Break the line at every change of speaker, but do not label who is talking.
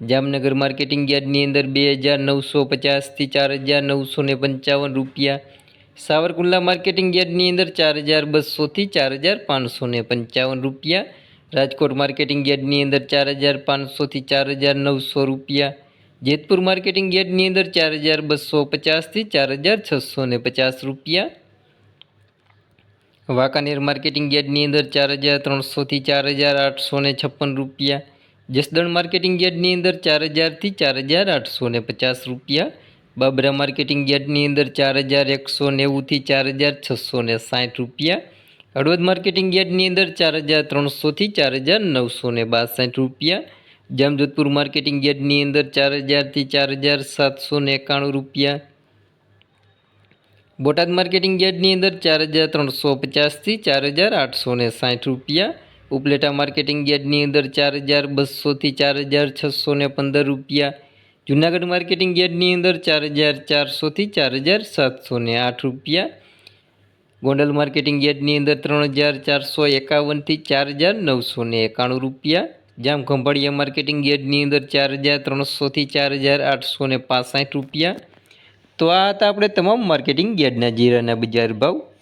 Jamnagar marketing યાર્ડની અંદર બે હજાર નવસો પચાસથી ચાર હજાર નવસો ને પંચાવન રૂપિયા. સાવરકુંડલા માર્કેટિંગ યાર્ડની અંદર ચાર હજાર બસોથી ચાર હજાર પાંચસો ને પંચાવન રૂપિયા. રાજકોટ માર્કેટિંગ યાર્ડની અંદર ચાર હજાર પાંચસોથી ચાર હજાર નવસો રૂપિયા. જેતપુર માર્કેટિંગ યાર્ડની અંદર ચાર હજાર બસો પચાસથી ચાર હજાર છસો ને પચાસ રૂપિયા. વાંકાનેર માર્કેટિંગ યાર્ડની અંદર ચાર હજાર ત્રણસોથી ચાર હજાર આઠસો ને છપ્પન રૂપિયા. જસદણ માર્કેટિંગ યાર્ડની અંદર ચાર હજારથી ચાર હજાર આઠસો ને પચાસ રૂપિયા, બાબરા માર્કેટિંગ યાર્ડની અંદર ચાર હજાર એકસો નેવુંથી ચાર હજાર છસો ને સાઠ રૂપિયા, હળવદ માર્કેટિંગ યાર્ડની અંદર ચાર હજાર ત્રણસોથી ચાર હજાર નવસો ને બાસઠ રૂપિયા, જામજોધપુર માર્કેટિંગ યાર્ડની અંદર ચાર હજારથી ચાર હજાર સાતસો ને એકાણું રૂપિયા, બોટાદ માર્કેટિંગ યાર્ડની અંદર ચાર હજાર ત્રણસો પચાસથી ચાર હજાર આઠસો ને સાઠ રૂપિયા ઉપલેટા માર્કેટિંગ યાર્ડની અંદર ચાર હજાર બસોથી ચાર હજાર છસો ને પંદર રૂપિયા. જુનાગઢ માર્કેટિંગ યાર્ડની અંદર ચાર હજાર ચારસોથી ચાર હજાર સાતસો ને આઠ રૂપિયા. ગોંડલ માર્કેટિંગ યાર્ડની અંદર ત્રણ હજાર ચારસો એકાવનથી ચાર હજાર નવસો ને એકાણું રૂપિયા. જામ ખંભાળિયા માર્કેટિંગ યાર્ડની અંદર ચાર હજાર ત્રણસોથી ચાર હજાર આઠસો ને રૂપિયા. તો આ હતા આપણે તમામ માર્કેટિંગ યાર્ડના જીરાના બજાર ભાવ.